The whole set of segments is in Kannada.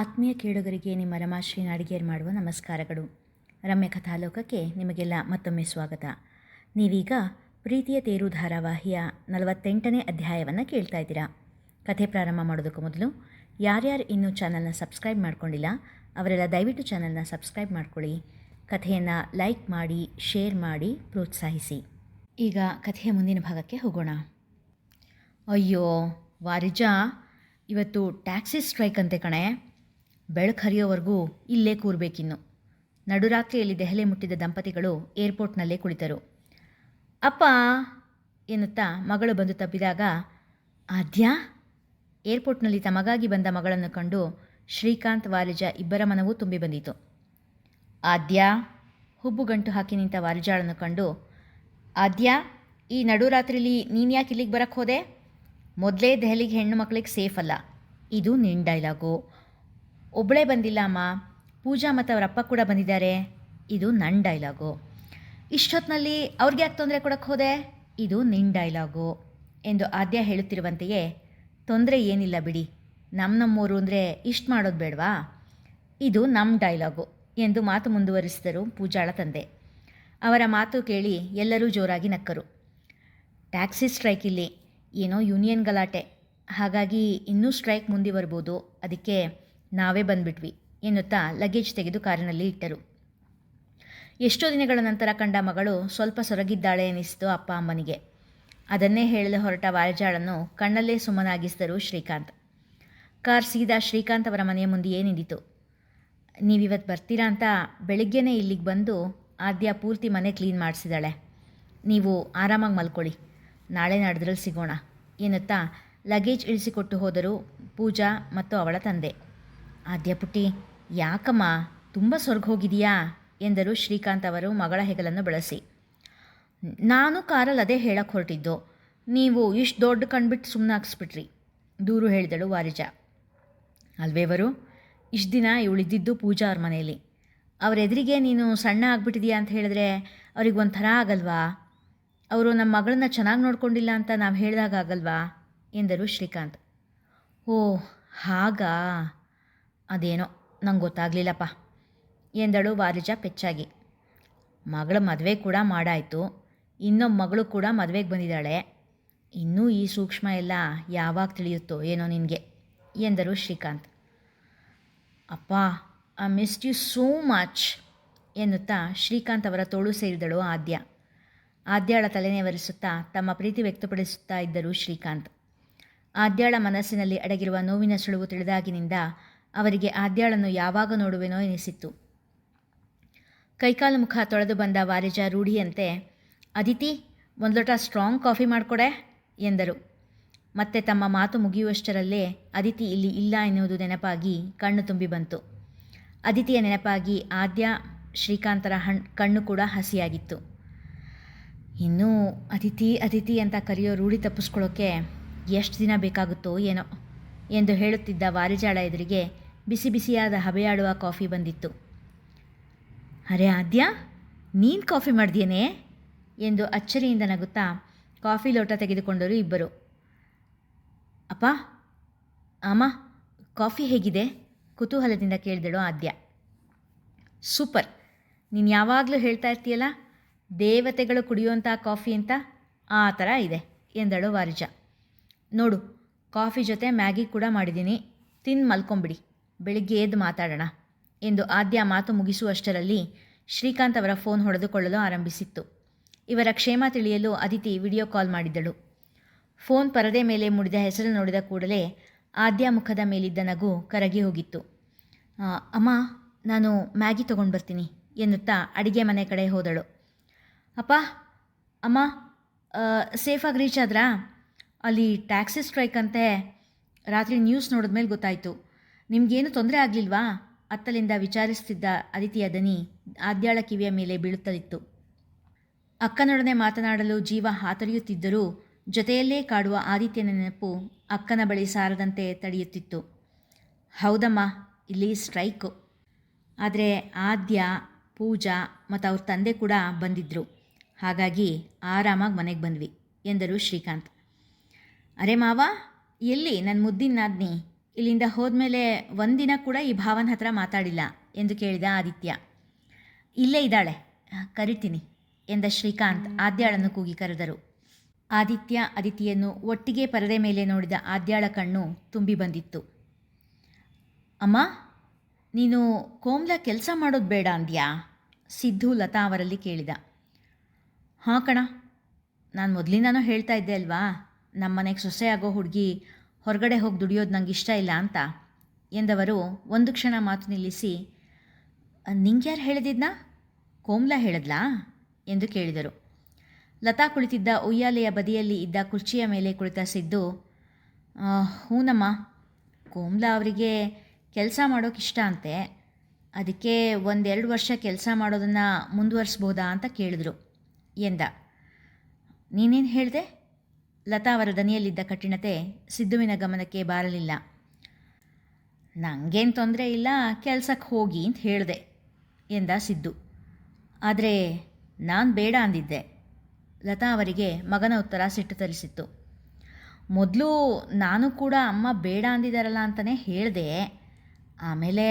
ಆತ್ಮೀಯ ಕೇಳುಗರಿಗೆ ನಿಮ್ಮ ರಮಾಶ್ರೀ ನಾಡಿಗೇರ್ ಮಾಡುವ ನಮಸ್ಕಾರಗಳು. ರಮ್ಯ ಕಥಾಲೋಕಕ್ಕೆ ನಿಮಗೆಲ್ಲ ಮತ್ತೊಮ್ಮೆ ಸ್ವಾಗತ. ನೀವೀಗ ಪ್ರೀತಿಯ ತೇರು ಧಾರಾವಾಹಿಯ ನಲವತ್ತೆಂಟನೇ ಅಧ್ಯಾಯವನ್ನು ಕೇಳ್ತಾ ಇದ್ದೀರಾ. ಕಥೆ ಪ್ರಾರಂಭ ಮಾಡೋದಕ್ಕೂ ಮೊದಲು ಯಾರ್ಯಾರು ಇನ್ನೂ ಚಾನಲ್ನ ಸಬ್ಸ್ಕ್ರೈಬ್ ಮಾಡ್ಕೊಂಡಿಲ್ಲ, ಅವರೆಲ್ಲ ದಯವಿಟ್ಟು ಚಾನಲ್ನ ಸಬ್ಸ್ಕ್ರೈಬ್ ಮಾಡ್ಕೊಳ್ಳಿ. ಕಥೆಯನ್ನು ಲೈಕ್ ಮಾಡಿ, ಶೇರ್ ಮಾಡಿ, ಪ್ರೋತ್ಸಾಹಿಸಿ. ಈಗ ಕಥೆಯ ಮುಂದಿನ ಭಾಗಕ್ಕೆ ಹೋಗೋಣ. ಅಯ್ಯೋ, ವಾರಿಜಾ, ಇವತ್ತು ಟ್ಯಾಕ್ಸಿ ಸ್ಟ್ರೈಕ್ ಅಂತೆ ಕಣೆ. ಬೆಳಕು ಹರಿಯೋವರೆಗೂ ಇಲ್ಲೇ ಕೂರಬೇಕಿನ್ನು. ನಡುರಾತ್ರಿಯಲ್ಲಿ ದೆಹಲಿ ಮುಟ್ಟಿದ ದಂಪತಿಗಳು ಏರ್ಪೋರ್ಟ್ನಲ್ಲೇ ಕುಳಿತರು. ಅಪ್ಪ ಎನ್ನುತ್ತಾ ಮಗಳು ಬಂದು ತಬ್ಬಿದಾಗ, ಆದ್ಯಾ? ಏರ್ಪೋರ್ಟ್ನಲ್ಲಿ ತಮಗಾಗಿ ಬಂದ ಮಗಳನ್ನು ಕಂಡು ಶ್ರೀಕಾಂತ್ ವಾರಿಜ ಇಬ್ಬರ ಮನವೂ ತುಂಬಿ ಬಂದಿತು. ಆದ್ಯಾ? ಹುಬ್ಬುಗಂಟು ಹಾಕಿ ನಿಂತ ವಾರಿಜಾಳನ್ನು ಕಂಡು, ಆದ್ಯಾ, ಈ ನಡುರಾತ್ರಿಲಿ ನೀನು ಯಾಕೆ ಇಲ್ಲಿಗೆ ಬರಕ್ಕೆ ಹೋದೆ? ಮೊದಲೇ ದೆಹಲಿಗೆ ಹೆಣ್ಣು ಮಕ್ಕಳಿಗೆ ಸೇಫ್ ಅಲ್ಲ. ಇದು ನಿನ್ನ ಡೈಲಾಗು. ಒಬ್ಬಳೇ ಬಂದಿಲ್ಲ ಅಮ್ಮ. ಪೂಜಾ ಮತ್ತು ಅವರ ಅಪ್ಪ ಕೂಡ ಬಂದಿದ್ದಾರೆ. ಇದು ನನ್ನ ಡೈಲಾಗು. ಇಷ್ಟೊತ್ತಿನಲ್ಲಿ ಅವ್ರಿಗೆ ಯಾಕೆ ತೊಂದರೆ ಕೊಡಕ್ಕೆ ಹೋದೆ? ಇದು ನಿನ್ನ ಡೈಲಾಗು ಎಂದು ಆದ್ಯ ಹೇಳುತ್ತಿರುವಂತೆಯೇ, ತೊಂದರೆ ಏನಿಲ್ಲ ಬಿಡಿ. ನಮ್ಮ ನಮ್ಮೂರು ಅಂದರೆ ಇಷ್ಟು ಮಾಡೋದು ಬೇಡವಾ? ಇದು ನಮ್ಮ ಡೈಲಾಗು ಎಂದು ಮಾತು ಮುಂದುವರಿಸಿದರು ಪೂಜಾಳ ತಂದೆ. ಅವರ ಮಾತು ಕೇಳಿ ಎಲ್ಲರೂ ಜೋರಾಗಿ ನಕ್ಕರು. ಟ್ಯಾಕ್ಸಿ ಸ್ಟ್ರೈಕ್ ಇಲ್ಲಿ. ಏನೋ ಯೂನಿಯನ್ ಗಲಾಟೆ ಹಾಗಾಗಿ ಇನ್ನೂ ಸ್ಟ್ರೈಕ್ ಮುಂದೆ ಬರ್ಬೋದು. ಅದಕ್ಕೆ ನಾವೇ ಬಂದ್ಬಿಟ್ವಿ, ಎನ್ನುತ್ತಾ ಲಗೇಜ್ ತೆಗೆದು ಕಾರಿನಲ್ಲಿ ಇಟ್ಟರು. ಎಷ್ಟೋ ದಿನಗಳ ನಂತರ ಕಂಡ ಮಗಳು ಸ್ವಲ್ಪ ಸೊರಗಿದ್ದಾಳೆ ಎನಿಸಿತು ಅಪ್ಪ ಅಮ್ಮನಿಗೆ. ಅದನ್ನೇ ಹೇಳಲು ಹೊರಟ ವಾರಜಾಳನ್ನು ಕಣ್ಣಲ್ಲೇ ಸುಮ್ಮನಾಗಿಸಿದರು ಶ್ರೀಕಾಂತ್. ಕಾರ್ ಸೀದಾ ಶ್ರೀಕಾಂತ್ ಅವರ ಮನೆಯ ಮುಂದೆ ನಿಂತಿತು. ನೀವಿವತ್ತು ಬರ್ತೀರಾ ಅಂತ ಬೆಳಿಗ್ಗೆನೇ ಇಲ್ಲಿಗೆ ಬಂದು ಆದ್ಯ ಪೂರ್ತಿ ಮನೆ ಕ್ಲೀನ್ ಮಾಡಿಸಿದಾಳೆ ನೀವು ಆರಾಮಾಗಿ ಮಲ್ಕೊಳ್ಳಿ, ನಾಳೆ ನಡೆದ್ರಲ್ಲಿ ಸಿಗೋಣ, ಎನ್ನುತ್ತಾ ಲಗೇಜ್ ಇಳಿಸಿಕೊಟ್ಟು ಹೋದರು ಪೂಜಾ ಮತ್ತು ಅವಳ ತಂದೆ. ಆದ್ಯ ಪುಟ್ಟಿ, ಯಾಕಮ್ಮ ತುಂಬ ಸ್ವರ್ಗ ಹೋಗಿದೆಯಾ ಎಂದರು ಶ್ರೀಕಾಂತ್ ಅವರು ಮಗಳ ಹೆಗಲನ್ನು ಬಳಸಿ. ನಾನು ಕಾರಲ್ಲಿ ಅದೇ ಹೇಳಕ್ಕೆ ಹೊರಟಿದ್ದು. ನೀವು ಇಷ್ಟು ದೊಡ್ಡ ಕಣ್ಬಿಟ್ಟು ಸುಮ್ಮನೆ ಹಾಕ್ಸ್ಬಿಟ್ರಿ, ದೂರು ಹೇಳಿದಳು ವಾರಿಜಾ. ಅಲ್ವೇವರು ಇಷ್ಟು ದಿನ ಇವಳಿದ್ದಿದ್ದು ಪೂಜಾ ಅವ್ರ ಮನೆಯಲ್ಲಿ. ಅವ್ರ ಎದುರಿಗೆ ನೀನು ಸಣ್ಣ ಆಗ್ಬಿಟ್ಟಿದೀಯಾ ಅಂತ ಹೇಳಿದ್ರೆ ಅವ್ರಿಗೆ ಒಂಥರ ಆಗಲ್ವಾ? ಅವರು ನಮ್ಮ ಮಗಳನ್ನ ಚೆನ್ನಾಗಿ ನೋಡ್ಕೊಂಡಿಲ್ಲ ಅಂತ ನಾವು ಹೇಳಿದಾಗ ಆಗಲ್ವಾ? ಎಂದರು ಶ್ರೀಕಾಂತ್. ಓ ಹಾಗಾ? ಅದೇನೋ, ನಂಗೆ ಗೊತ್ತಾಗಲಿಲ್ಲಪ್ಪ, ಎಂದಳು ವಾರಿಜ ಪೆಚ್ಚಾಗಿ. ಮಗಳ ಮದುವೆ ಕೂಡ ಮಾಡಾಯಿತು ಇನ್ನೊಬ್ಬ ಮಗಳು ಕೂಡ ಮದುವೆಗೆ ಬಂದಿದ್ದಾಳೆ, ಇನ್ನೂ ಈ ಸೂಕ್ಷ್ಮ ಎಲ್ಲ ಯಾವಾಗ ತಿಳಿಯುತ್ತೋ ಏನೋ ನಿನಗೆ, ಎಂದರು ಶ್ರೀಕಾಂತ್. ಅಪ್ಪ, I missed you so much, ಎನ್ನುತ್ತಾ ಶ್ರೀಕಾಂತ್ ಅವರ ತೋಳು ಸೇರಿದಳು ಆದ್ಯ. ಆದ್ಯಾಳ ತಲೆನೇ ಒರೆಸುತ್ತಾ ತಮ್ಮ ಪ್ರೀತಿ ವ್ಯಕ್ತಪಡಿಸುತ್ತಾ ಇದ್ದರು ಶ್ರೀಕಾಂತ್. ಆದ್ಯಾಳ ಮನಸ್ಸಿನಲ್ಲಿ ಅಡಗಿರುವ ನೋವಿನ ಸುಳುವು ತಿಳಿದಾಗಿನಿಂದ ಅವರಿಗೆ ಆದ್ಯಾಳನ್ನು ಯಾವಾಗ ನೋಡುವೆನೋ ಎನಿಸಿತ್ತು. ಕೈಕಾಲು ಮುಖ ತೊಳೆದು ಬಂದ ವಾರಿಜ ರೂಢಿಯಂತೆ, ಅದಿತಿ, ಒಂದು ಲೋಟ ಸ್ಟ್ರಾಂಗ್ ಕಾಫಿ ಮಾಡಿಕೊಡೆ, ಎಂದರು. ಮತ್ತೆ ತಮ್ಮ ಮಾತು ಮುಗಿಯುವಷ್ಟರಲ್ಲೇ ಅದಿತಿ ಇಲ್ಲಿ ಇಲ್ಲ ಎನ್ನುವುದು ನೆನಪಾಗಿ ಕಣ್ಣು ತುಂಬಿ ಬಂತು. ಅದಿತಿಯ ನೆನಪಾಗಿ ಆದ್ಯ, ಶ್ರೀಕಾಂತರ ಹಣ್, ಕಣ್ಣು ಕೂಡ ಹಸಿಯಾಗಿತ್ತು. ಇನ್ನೂ ಅದಿತಿ ಅದಿತಿ ಅಂತ ಕರೆಯೋ ರೂಢಿ ತಪ್ಪಿಸ್ಕೊಳ್ಳೋಕ್ಕೆ ಎಷ್ಟು ದಿನ ಬೇಕಾಗುತ್ತೋ ಏನೋ, ಎಂದು ಹೇಳುತ್ತಿದ್ದ ವಾರಿಜಾಳ ಎದುರಿಗೆ ಬಿಸಿ ಬಿಸಿಯಾದ ಹಬೆಯಾಡುವ ಕಾಫಿ ಬಂದಿತ್ತು. ಅರೆ ಆದ್ಯ, ನೀನು ಕಾಫಿ ಮಾಡಿದ್ಯೇನೆ? ಎಂದು ಅಚ್ಚರಿಯಿಂದ ನಗುತ್ತಾ ಕಾಫಿ ಲೋಟ ತೆಗೆದುಕೊಂಡರು ಇಬ್ಬರು. ಅಪ್ಪ, ಅಮ್ಮ, ಕಾಫಿ ಹೇಗಿದೆ? ಕುತೂಹಲದಿಂದ ಕೇಳಿದಳು ಆದ್ಯ. ಸೂಪರ್. ನೀನು ಯಾವಾಗಲೂ ಹೇಳ್ತಾ ಇರ್ತೀಯಲ್ಲ, ದೇವತೆಗಳು ಕುಡಿಯುವಂಥ ಕಾಫಿ ಅಂತ? ಆ ಥರ ಇದೆ, ಎಂದಳು ವಾರಿಜ. ನೋಡು, ಕಾಫಿ ಜೊತೆ ಮ್ಯಾಗಿ ಕೂಡ ಮಾಡಿದ್ದೀನಿ. ತಿಂದು ಮಲ್ಕೊಂಬಿಡಿ. ಬೆಳಿಗ್ಗೆ ಎದ್ದು ಮಾತಾಡೋಣ ಎಂದು ಆದ್ಯ ಮಾತು ಮುಗಿಸುವಷ್ಟರಲ್ಲಿ ಶ್ರೀಕಾಂತ್ ಅವರ ಫೋನ್ ಹೊಡೆದುಕೊಳ್ಳಲು ಆರಂಭಿಸಿತ್ತು. ಇವರ ಕ್ಷೇಮ ತಿಳಿಯಲು ಅದಿತಿ ವಿಡಿಯೋ ಕಾಲ್ ಮಾಡಿದ್ದಳು. ಫೋನ್ ಪರದೆ ಮೇಲೆ ಮುಡಿದ ಹೆಸರು ನೋಡಿದ ಕೂಡಲೇ ಆದ್ಯ ಮುಖದ ಮೇಲಿದ್ದ ನಗು ಕರಗಿ ಹೋಗಿತ್ತು. ಅಮ್ಮ, ನಾನು ಮ್ಯಾಗಿ ತೊಗೊಂಡು ಬರ್ತೀನಿ ಎನ್ನುತ್ತಾ ಅಡಿಗೆ ಮನೆ ಕಡೆ ಹೋದಳು. ಅಪ್ಪ, ಅಮ್ಮ ಸೇಫಾಗಿ ರೀಚ್ ಆದ್ರಾ? ಅಲ್ಲಿ ಟ್ಯಾಕ್ಸಿ ಸ್ಟ್ರೈಕ್ ಅಂತೆ ರಾತ್ರಿ ನ್ಯೂಸ್ ನೋಡಿದ್ಮೇಲೆ ಗೊತ್ತಾಯಿತು. ನಿಮಗೇನು ತೊಂದರೆ ಆಗಲಿಲ್ವಾ? ಅತ್ತಲಿಂದ ವಿಚಾರಿಸುತ್ತಿದ್ದ ಅದಿತಿಯ ದನಿ ಆದ್ಯಾಳ ಕಿವಿಯ ಮೇಲೆ ಬೀಳುತ್ತಲಿತ್ತು. ಅಕ್ಕನೊಡನೆ ಮಾತನಾಡಲು ಜೀವ ಹಾತೊರೆಯುತ್ತಿದ್ದರೂ ಜೊತೆಯಲ್ಲೇ ಕಾಡುವ ಆದಿತ್ಯನ ನೆನಪು ಅಕ್ಕನ ಬಳಿ ಸಾರದಂತೆ ತಡೆಯುತ್ತಿತ್ತು. ಹೌದಮ್ಮ, ಇಲ್ಲಿ ಸ್ಟ್ರೈಕು. ಆದರೆ ಆದ್ಯ, ಪೂಜಾ ಮತ್ತು ಅವ್ರ ತಂದೆ ಕೂಡ ಬಂದಿದ್ದರು ಹಾಗಾಗಿ ಆರಾಮಾಗಿ ಮನೆಗೆ ಬಂದ್ವಿ ಎಂದರು ಶ್ರೀಕಾಂತ್. ಅರೆ ಮಾವ, ಎಲ್ಲಿ ನನ್ನ ಮುದ್ದಿನ ನಾದ್ನಿ? ಇಲ್ಲಿಂದ ಹೋದ್ಮೇಲೆ ಒಂದಿನ ಕೂಡ ಈ ಭಾವನ ಹತ್ರ ಮಾತಾಡಿಲ್ಲ ಎಂದು ಕೇಳಿದ ಆದಿತ್ಯ. ಇಲ್ಲೇ ಇದ್ದಾಳೆ. ಕರಿತೀನಿ ಎಂದ ಶ್ರೀಕಾಂತ್ ಆದ್ಯಾಳನ್ನು ಕೂಗಿ ಕರೆದರು. ಆದಿತ್ಯ ಅದಿತಿಯನ್ನು ಒಟ್ಟಿಗೆ ಪರದೆ ಮೇಲೆ ನೋಡಿದ ಆದ್ಯಾಳ ಕಣ್ಣು ತುಂಬಿ ಬಂದಿತ್ತು. ಅಮ್ಮ, ನೀನು ಕೋಮ್ಲ ಕೆಲಸ ಮಾಡೋದು ಬೇಡ ಅಂದ್ಯಾ? ಸಿದ್ದು ಲತಾ ಅವರಲ್ಲಿ ಕೇಳಿದ. ಹಾಂ ಕಣ, ನಾನು ಮೊದಲಿಂದನೂ ಹೇಳ್ತಾ ಇದ್ದೆ ಅಲ್ವಾ? ನಮ್ಮ ಮನೆಗೆ ಸೊಸೆ ಆಗೋ ಹುಡುಗಿ ಹೊರಗಡೆ ಹೋಗಿ ದುಡಿಯೋದು ನಂಗೆ ಇಷ್ಟ ಇಲ್ಲ ಅಂತ ಎಂದವರು ಒಂದು ಕ್ಷಣ ಮಾತು ನಿಲ್ಲಿಸಿ ನಿಂಗೆ ಯಾರು ಕೋಮ್ಲಾ ಹೇಳಿದ್ಲಾ? ಎಂದು ಕೇಳಿದರು. ಲತಾ ಕುಳಿತಿದ್ದ ಉಯ್ಯಾಲೆಯ ಬದಿಯಲ್ಲಿ ಇದ್ದ ಕುರ್ಚಿಯ ಮೇಲೆ ಕುಳಿತ ಸಿದ್ದು "ಆ, ಹೂನಮ್ಮ ಕೋಮ್ಲಾ ಅವರಿಗೆ ಕೆಲಸ ಮಾಡೋಕೆ ಇಷ್ಟ ಅಂತೆ. ಅದಕ್ಕೆ ಒಂದೆರಡು ವರ್ಷ ಕೆಲಸ ಮಾಡೋದನ್ನು ಮುಂದುವರಿಸ್ಬೋದಾ? ಅಂತ ಕೇಳಿದ್ರು ಎಂದ. ನೀನೇನು ಹೇಳಿದೆ? ಲತಾ ಅವರ ದನಿಯಲ್ಲಿದ್ದ ಕಠಿಣತೆ ಸಿದ್ದುವಿನ ಗಮನಕ್ಕೆ ಬಾರಲಿಲ್ಲ. ನನಗೇನು ತೊಂದರೆ ಇಲ್ಲ ಕೆಲಸಕ್ಕೆ ಹೋಗಿ ಅಂತ ಹೇಳಿದೆ, ಎಂದ ಸಿದ್ದು. ಆದರೆ ನಾನು ಬೇಡ ಅಂದಿದ್ದೆ, ಲತಾ ಅವರಿಗೆ ಮಗನ ಉತ್ತರ ಸಿಟ್ಟು ತರಿಸಿತ್ತು. ಮೊದಲು ನಾನು ಕೂಡ ಅಮ್ಮ ಬೇಡ ಅಂದಿದ್ದಾರಲ್ಲ ಅಂತಲೇ ಹೇಳಿದೆ, ಆಮೇಲೆ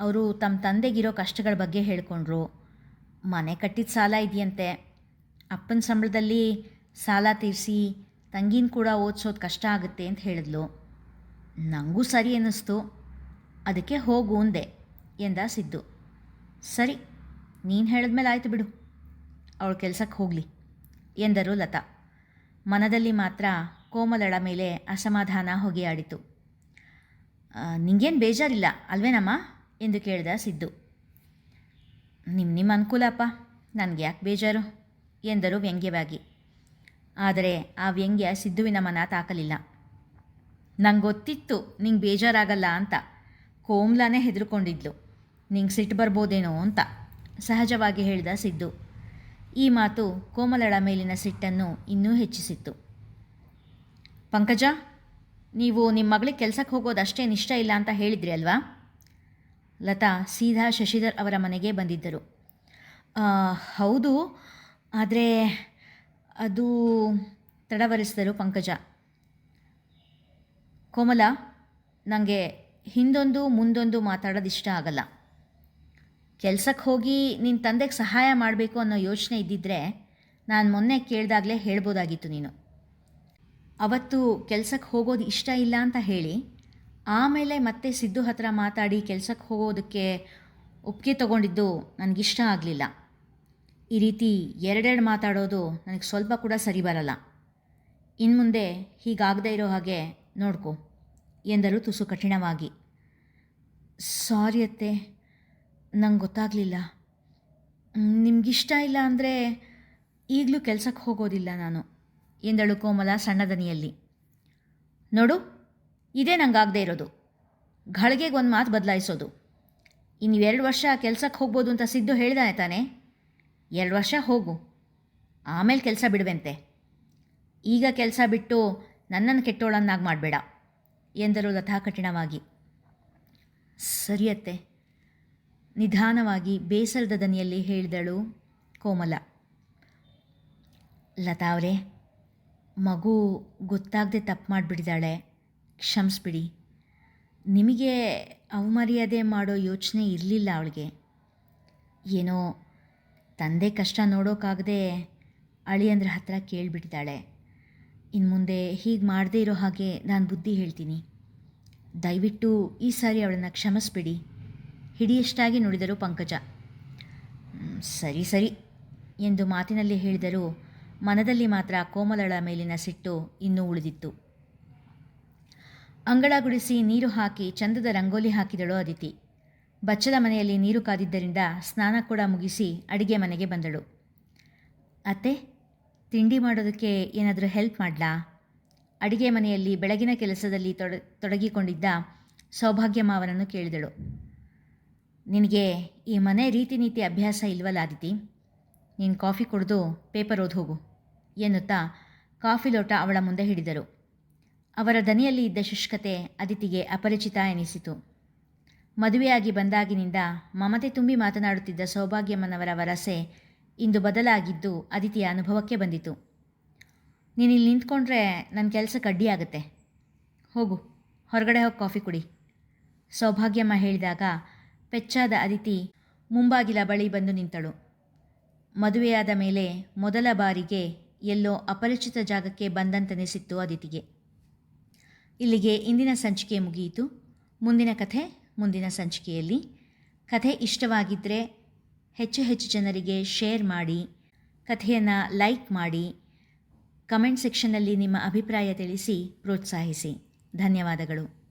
ಅವರು ತಮ್ಮ ತಂದೆಗಿರೋ ಕಷ್ಟಗಳ ಬಗ್ಗೆ ಹೇಳಿಕೊಂಡ್ರು. ಮನೆ ಕಟ್ಟಿದ ಸಾಲ ಇದೆಯಂತೆ. ಅಪ್ಪನ ಸಂಬಳದಲ್ಲಿ ಸಾಲ ತೀರಿಸಿ ತಂಗಿನ ಕೂಡ ಓದಿಸೋದು ಕಷ್ಟ ಆಗುತ್ತೆ ಅಂತ ಹೇಳಿದ್ಲು. ನನಗೂ ಸರಿ ಅನ್ನಿಸ್ತು. ಅದಕ್ಕೆ ಹೋಗು ಅಂದೆ ಎಂದ ಸಿದ್ದು. ಸರಿ, ನೀನು ಹೇಳಿದ್ಮೇಲೆ ಆಯಿತು ಬಿಡು. ಅವಳು ಕೆಲಸಕ್ಕೆ ಹೋಗಲಿ ಎಂದರು ಲತಾ. ಮನದಲ್ಲಿ ಮಾತ್ರ ಕೋಮಲಳ ಮೇಲೆ ಅಸಮಾಧಾನ ಹೊಗೆಯಾಡಿತು. ನಿಂಗೇನು ಬೇಜಾರಿಲ್ಲ, ಅಲ್ವೇನಮ್ಮ? ಎಂದು ಕೇಳಿದ ಸಿದ್ದು. ನಿಮ್ಮ ನಿಮ್ಮ ಅನುಕೂಲಪ್ಪ, ನನಗೆ ಯಾಕೆ ಬೇಜಾರು? ಎಂದರು ವ್ಯಂಗ್ಯವಾಗಿ. ಆದರೆ ಆ ವ್ಯಂಗ್ಯ ಸಿದ್ಧುವಿನ ಮನ ತಾಕಲಿಲ್ಲ. ನಂಗೆ ಗೊತ್ತಿತ್ತು ನಿಂಗೆ ಬೇಜಾರಾಗಲ್ಲ ಅಂತ. ಕೋಮ್ಲಾನೇ ಹೆದರ್ಕೊಂಡಿದ್ಲು. ನಿಂಗೆ ಸಿಟ್ಟು ಬರ್ಬೋದೇನೋ ಅಂತ. ಸಹಜವಾಗಿ ಹೇಳಿದ ಸಿದ್ದು. ಈ ಮಾತು ಕೋಮಲಳ ಮೇಲಿನ ಸಿಟ್ಟನ್ನು ಇನ್ನೂ ಹೆಚ್ಚಿಸಿತ್ತು. ಪಂಕಜ ನೀವು ನಿಮ್ಮ ಮಗಳಿಗೆ ಕೆಲಸಕ್ಕೆ ಹೋಗೋದು ಅಷ್ಟೇನು ಇಷ್ಟ ಇಲ್ಲ ಅಂತ ಹೇಳಿದ್ರಿ ಅಲ್ವಾ? ಲತಾ ಸೀದಾ ಶಶಿಧರ್ ಅವರ ಮನೆಗೆ ಬಂದಿದ್ದರು. "ಆ, ಹೌದು ಆದರೆ ಅದು ತಡವರಿಸಿದರು ಪಂಕಜ. ಕೋಮಲ ನನಗೆ ಹಿಂದೊಂದು ಮುಂದೊಂದು ಮಾತಾಡೋದು ಇಷ್ಟ ಆಗಲ್ಲ. ಕೆಲಸಕ್ಕೆ ಹೋಗಿ ನಿನ್ನ ತಂದೆಗೆ ಸಹಾಯ ಮಾಡಬೇಕು ಅನ್ನೋ ಯೋಚನೆ ಇದ್ದಿದ್ದರೆ ನಾನು ಮೊನ್ನೆ ಕೇಳಿದಾಗಲೇ ಹೇಳ್ಬೋದಾಗಿತ್ತು ನೀನು. ಅವತ್ತು ಕೆಲಸಕ್ಕೆ ಹೋಗೋದು ಇಷ್ಟ ಇಲ್ಲ ಅಂತ ಹೇಳಿ ಆಮೇಲೆ ಮತ್ತೆ ಸಿದ್ದು ಹತ್ರ ಮಾತಾಡಿ ಕೆಲಸಕ್ಕೆ ಹೋಗೋದಕ್ಕೆ ಒಪ್ಪಿಗೆ ತಗೊಂಡಿದ್ದು ನನಗಿಷ್ಟ ಆಗಲಿಲ್ಲ. ಈ ರೀತಿ ಎರಡೆರಡು ಮಾತಾಡೋದು ನನಗೆ ಸ್ವಲ್ಪ ಕೂಡ ಸರಿ ಬರಲ್ಲ. ಇನ್ನು ಮುಂದೆ ಹೀಗಾಗದೇ ಇರೋ ಹಾಗೆ ನೋಡ್ಕೊ, ಎಂದರು ತುಸು ಕಠಿಣವಾಗಿ. ಸಾರಿ ಅತ್ತೆ, ನಂಗೆ ಗೊತ್ತಾಗಲಿಲ್ಲ. ನಿಮಗಿಷ್ಟ ಇಲ್ಲ ಅಂದರೆ ಈಗಲೂ ಕೆಲಸಕ್ಕೆ ಹೋಗೋದಿಲ್ಲ ನಾನು, ಎಂದಳು ಕೋಮಲ ಸಣ್ಣದನಿಯಲ್ಲಿ. ನೋಡು, ಇದೇ ನಂಗಾಗದೇ ಇರೋದು. ಘಳಿಗೆಗೆ ಒಂದು ಮಾತು ಬದಲಾಯಿಸೋದು. ಇನ್ನು ಎರಡು ವರ್ಷ ಕೆಲಸಕ್ಕೆ ಹೋಗ್ಬೋದು ಅಂತ ಸಿದ್ದು ಹೇಳಿದಾನೆ ತಾನೆ? ಎರಡು ವರ್ಷ ಹೋಗು. ಆಮೇಲೆ ಕೆಲಸ ಬಿಡುವೆಂತೆ. ಈಗ ಕೆಲಸ ಬಿಟ್ಟು ನನ್ನನ್ನು ಕೆಟ್ಟೋಳನ್ನಾಗಿ ಮಾಡಬೇಡ, ಎಂದರು ಲತಾ ಕಠಿಣವಾಗಿ. ಸರಿಯತ್ತೆ ನಿಧಾನವಾಗಿ ಬೇಸರದ ದನಿಯಲ್ಲಿ ಹೇಳಿದಳು ಕೋಮಲ. ಲತಾ ಅವರೇ, ಮಗು ಗೊತ್ತಾಗದೆ ತಪ್ಪು ಮಾಡಿಬಿಡಿದಾಳೆ ಕ್ಷಮಿಸ್ಬಿಡಿ. ನಿಮಗೆ ಅವಮರ್ಯಾದೆ ಮಾಡೋ ಯೋಚನೆ ಇರಲಿಲ್ಲ ಅವಳಿಗೆ. ಏನೋ ತಂದೆ ಕಷ್ಟ ನೋಡೋಕ್ಕಾಗದೆ ಅಳಿಯಂದ್ರ ಹತ್ರ ಕೇಳಿಬಿಟ್ಟಿದ್ದಾಳೆ. ಇನ್ನು ಮುಂದೆ ಹೀಗೆ ಮಾಡದೇ ಇರೋ ಹಾಗೆ ನಾನು ಬುದ್ಧಿ ಹೇಳ್ತೀನಿ. ದಯವಿಟ್ಟು ಈ ಸಾರಿ ಅವಳನ್ನು ಕ್ಷಮಿಸ್ಬಿಡಿ. ಹಿಡಿಯಷ್ಟಾಗಿ ನುಡಿದರು ಪಂಕಜ. ಸರಿ ಸರಿ ಎಂದು ಮಾತಿನಲ್ಲಿ ಹೇಳಿದರೂ ಮನದಲ್ಲಿ ಮಾತ್ರ ಕೋಮಲಳ ಮೇಲಿನ ಸಿಟ್ಟು ಇನ್ನೂ ಉಳಿದಿತ್ತು. ಅಂಗಳ ಗುಡಿಸಿ ನೀರು ಹಾಕಿ ಚಂದದ ರಂಗೋಲಿ ಹಾಕಿದಳು ಅದಿತಿ. ಬಚ್ಚಲ ಮನೆಯಲ್ಲಿ ನೀರು ಕಾದಿದ್ದರಿಂದ ಸ್ನಾನ ಕೂಡ ಮುಗಿಸಿ ಅಡಿಗೆ ಮನೆಗೆ ಬಂದಳು. ಅತ್ತೆ, ತಿಂಡಿ ಮಾಡೋದಕ್ಕೆ ಏನಾದರೂ ಹೆಲ್ಪ್ ಮಾಡಲಾ? ಅಡಿಗೆ ಮನೆಯಲ್ಲಿ ಬೆಳಗಿನ ಕೆಲಸದಲ್ಲಿ ತೊಡ, ತೊಡಗಿಕೊಂಡಿದ್ದ ಸೌಭಾಗ್ಯ ಮಾವನನ್ನು ಕೇಳಿದಳು. ನಿನಗೆ ಈ ಮನೆ ರೀತಿ ನೀತಿ ಅಭ್ಯಾಸ ಇಲ್ವಲ್ಲ ಅದಿತಿ ನೀನು ಕಾಫಿ ಕುಡಿದು ಪೇಪರ್ ಓದಿ ಹೋಗು, ಎನ್ನುತ್ತಾ ಕಾಫಿ ಲೋಟ ಅವಳ ಮುಂದೆ ಹಿಡಿದರು. ಅವರ ದನಿಯಲ್ಲಿ ಇದ್ದ ಶುಷ್ಕತೆ ಅದಿತಿಗೆ ಅಪರಿಚಿತ ಎನಿಸಿತು. ಮದುವೆಯಾಗಿ ಬಂದಾಗಿನಿಂದ ಮಮತೆ ತುಂಬಿ ಮಾತನಾಡುತ್ತಿದ್ದ ಸೌಭಾಗ್ಯಮ್ಮನವರ ವರಸೆ ಇಂದು ಬದಲಾಗಿದ್ದು ಅದಿತಿಯ ಅನುಭವಕ್ಕೆ ಬಂದಿತು. ನೀನು ಇಲ್ಲಿ ನಿಂತ್ಕೊಂಡ್ರೆ ನನ್ನ ಕೆಲಸ ಕಡ್ಡಿಯಾಗುತ್ತೆ ಹೋಗು, ಹೊರಗಡೆ ಹೋಗಿ ಕಾಫಿ ಕುಡಿ. ಸೌಭಾಗ್ಯಮ್ಮ ಹೇಳಿದಾಗ ಪೆಚ್ಚಾದ ಅದಿತಿ ಮುಂಬಾಗಿಲ ಬಳಿ ಬಂದು ನಿಂತಳು. ಮದುವೆಯಾದ ಮೇಲೆ ಮೊದಲ ಬಾರಿಗೆ ಎಲ್ಲೋ ಅಪರಿಚಿತ ಜಾಗಕ್ಕೆ ಬಂದಂತೆನಿಸಿತ್ತು ಅದಿತಿಗೆ. ಇಲ್ಲಿಗೆ ಇಂದಿನ ಸಂಚಿಕೆ ಮುಗಿಯಿತು. ಮುಂದಿನ ಕಥೆ ಮುಂದಿನ ಸಂಚಿಕೆಯಲ್ಲಿ. ಕಥೆ ಇಷ್ಟವಾಗಿದ್ದರೆ ಹೆಚ್ಚು ಹೆಚ್ಚು ಜನರಿಗೆ ಶೇರ್ ಮಾಡಿ, ಕಥೆಯನ್ನು ಲೈಕ್ ಮಾಡಿ, ಕಮೆಂಟ್ ಸೆಕ್ಷನ್ನಲ್ಲಿ ನಿಮ್ಮ ಅಭಿಪ್ರಾಯ ತಿಳಿಸಿ, ಪ್ರೋತ್ಸಾಹಿಸಿ. ಧನ್ಯವಾದಗಳು.